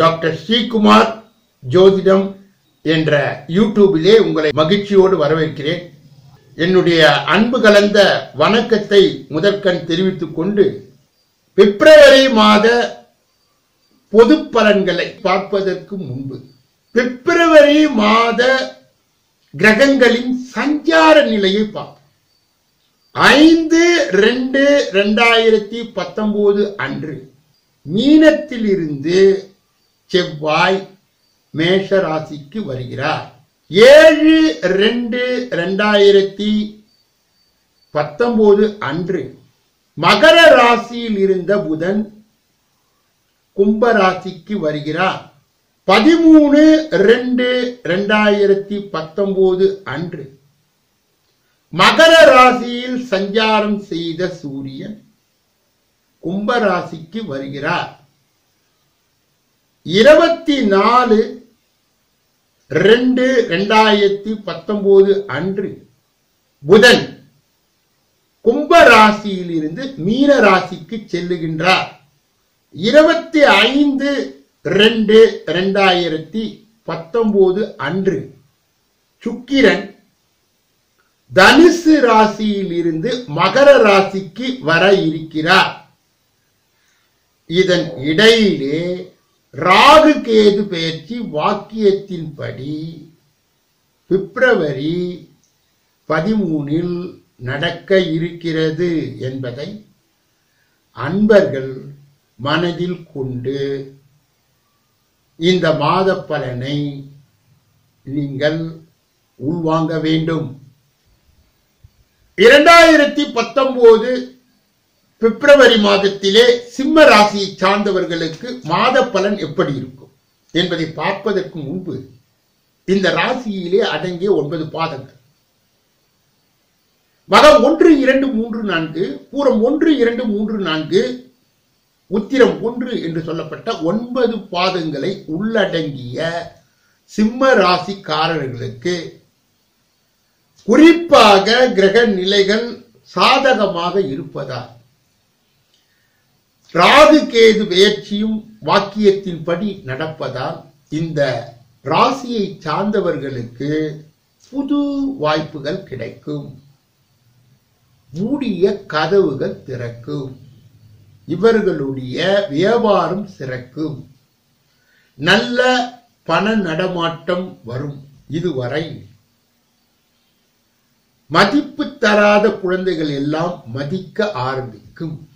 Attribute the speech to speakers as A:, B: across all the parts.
A: Doctor Sreekumar ஜோதிடம் என்ற யூடியூபிலே உங்களை மகிழ்ச்சியோடு வரவேற்கிறேன். என்னுடைய அன்பு கலந்த வணக்கத்தை முதற்கண் தெரிவித்துக் கொண்டு பிப்ரவரி மாத பொது பலன்களை பார்ப்பதற்கு முன்பு பிப்ரவரி மாத கிரகங்களின் சஞ்சார நிலையை பார்ப்போம். ஐந்து ரெண்டு ரெண்டாயிரத்தி பத்தொன்பது அன்று மீனத்திலிருந்து செவ்வாய் மேஷ ராசிக்கு வருகிறார். ஏழு ரெண்டு ரெண்டாயிரத்தி பத்தொன்பது அன்று மகர ராசியில் இருந்த புதன் கும்ப ராசிக்கு வருகிறார். பதிமூணு ரெண்டு ரெண்டாயிரத்தி பத்தொன்பது அன்று மகர ராசியில் சஞ்சாரம் செய்த சூரியன் கும்ப ராசிக்கு வருகிறார். இருபத்தி நாலு ரெண்டு ரெண்டாயிரத்தி பத்தொன்பது அன்று புதன் கும்ப ராசியிலிருந்து மீன ராசிக்கு செல்லுகின்றார். இருபத்தி ஐந்து ரெண்டு ரெண்டாயிரத்தி பத்தொன்பது அன்று சுக்கிரன் தனுசு ராசியிலிருந்து மகர ராசிக்கு வர இருக்கிறார். இதன் இடையிலே ராகு கேது பெயர்ச்சி வாக்கியத்தின்படி பிப்ரவரி பதிமூனில் நடக்க இருக்கிறது என்பதை அன்பர்கள் மனதில் கொண்டு இந்த மாத பலனை நீங்கள் உள்வாங்க வேண்டும். இரண்டாயிரத்தி பத்தொன்பது பிப்ரவரி மாதத்திலே சிம்ம ராசியை சார்ந்தவர்களுக்கு மாத பலன் எப்படி இருக்கும் என்பதை பார்ப்பதற்கு முன்பு இந்த ராசியிலே அடங்கிய ஒன்பது பாதங்கள். மதம் ஒன்று இரண்டு மூன்று நான்கு பூரம் ஒன்று இரண்டு மூன்று நான்கு உத்திரம் ஒன்று என்று சொல்லப்பட்ட ஒன்பது பாதங்களை உள்ளடங்கிய சிம்ம ராசிக்காரர்களுக்கு குறிப்பாக கிரக நிலைகள் சாதகமாக இருப்பதால் ராகுகேது பெயர்ச்சியும் வாக்கியத்தின்படி நடப்பதால் இந்த ராசியை சார்ந்தவர்களுக்கு புது வாய்ப்புகள் கிடைக்கும். மூடிய கதவுகள் திறக்கும். இவர்களுடைய வியாபாரம் சிறக்கும். நல்ல பண நடமாட்டம் வரும் இதுவரை. மதிப்பு தராத குழந்தைகள் எல்லாம் மதிக்க ஆரம்பிக்கும்.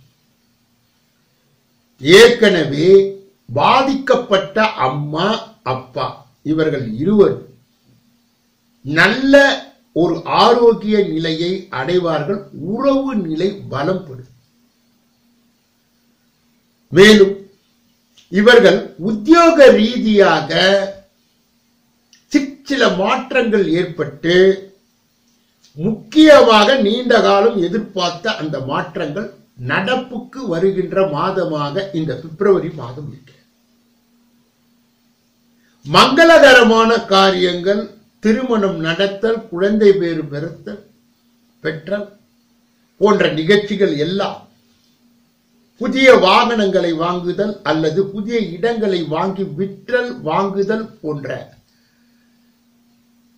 A: ஏற்கனவே பாதிக்கப்பட்ட அம்மா அப்பா இவர்கள் இருவர் நல்ல ஒரு ஆரோக்கிய நிலையை அடைவார்கள். உறவு நிலை பலம் பெறும் மேலும் இவர்கள் உத்தியோக ரீதியாக சிற்சில மாற்றங்கள் ஏற்பட்டு முக்கியமாக நீண்ட காலம் எதிர்பார்த்த அந்த மாற்றங்கள் நடப்புக்கு வருகின்ற மாதமாக இந்த பிப்ரவரி மாதம் இருக்கிறது. மங்களகரமான காரியங்கள் திருமணம் நடத்தல் குழந்தை பேறு பெறுத்தல் பெற்றல் போன்ற நிகழ்ச்சிகள் எல்லாம் புதிய வாகனங்களை வாங்குதல் அல்லது புதிய இடங்களை வாங்கி விற்றல் வாங்குதல் போன்ற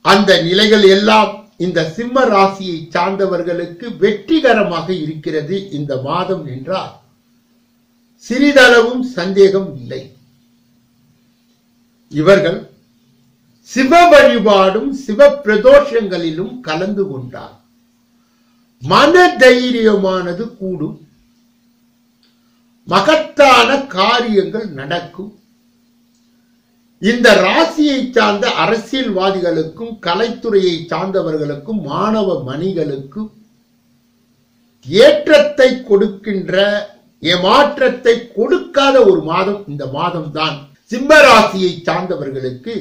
A: அந்த நிலைகள் எல்லாம் இந்த சிம்ம ராசியை சார்ந்தவர்களுக்கு வெற்றிகரமாக இருக்கிறது இந்த மாதம் என்றால் சிறிதளவும் சந்தேகம் இல்லை. இவர்கள் சிவ வழிபாடும் சிவ பிரதோஷங்களிலும் கலந்து கொண்டார். மன தைரியமானது கூடும். மகத்தான காரியங்கள் நடக்கும். இந்த ராசியை சார்ந்த அரசியல்வாதிகளுக்கும் கலைத்துறையை சார்ந்தவர்களுக்கும் மாணவ மணிகளுக்கும் ஏற்றத்தை கொடுக்கின்ற ஏமாற்றத்தை கொடுக்காத ஒரு மாதம் இந்த மாதம் தான் சிம்ம ராசியை சார்ந்தவர்களுக்கு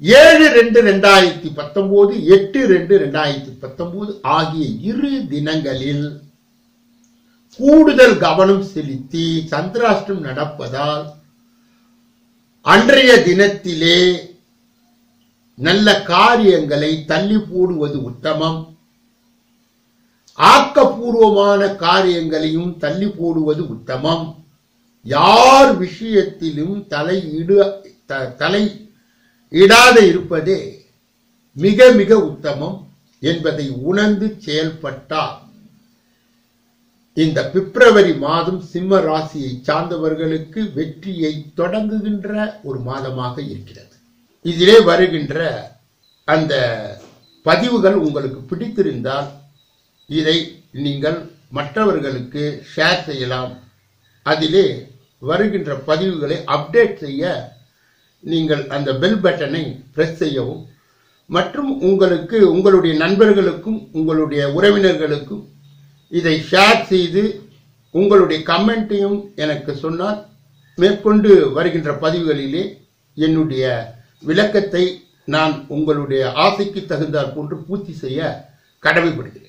A: ஏழு ரெண்டு ரெண்டாயிரத்தி பத்தொன்பது எட்டு ரெண்டு ரெண்டாயிரத்தி பத்தொன்பது ஆகிய இரு தினங்களில் கூடுதல் கவனம் செலுத்தி சந்திராஷ்டம் நடப்பதால் அன்றைய தினத்திலே நல்ல காரியங்களை தள்ளி போடுவது உத்தமம். ஆக்கப்பூர்வமான காரியங்களையும் தள்ளி போடுவது உத்தமம். யார் விஷயத்திலும் தலையிடு த- தலை இடாத இருப்பதே மிக மிக உத்தமம் என்பதை உணர்ந்து செயல்பட்டார் இந்த பிப்ரவரி மாதம் சிம்ம ராசியை சார்ந்தவர்களுக்கு வெற்றியை தொடங்குகின்ற ஒரு மாதமாக இருக்கிறது. இதிலே வருகின்ற அந்த பதிவுகள் உங்களுக்கு பிடித்திருந்தால் இதை நீங்கள் மற்றவர்களுக்கு ஷேர் செய்யலாம். அதிலே வருகின்ற பதிவுகளை அப்டேட் செய்ய நீங்கள் அந்த பெல் பட்டனை பிரஸ் செய்யவும் மற்றும் உங்களுக்கு உங்களுடைய நண்பர்களுக்கும் உங்களுடைய உறவினர்களுக்கும் இதை ஷேர் செய்து உங்களுடைய கமெண்ட்டையும் எனக்கு சொன்னால் மேற்கொண்டு வருகின்ற பதிவுகளிலே என்னுடைய விளக்கத்தை நான் உங்களுடைய ஆசைக்கு தகுந்தார் போன்று பூர்த்தி செய்ய கடமைப்படுகிறேன்.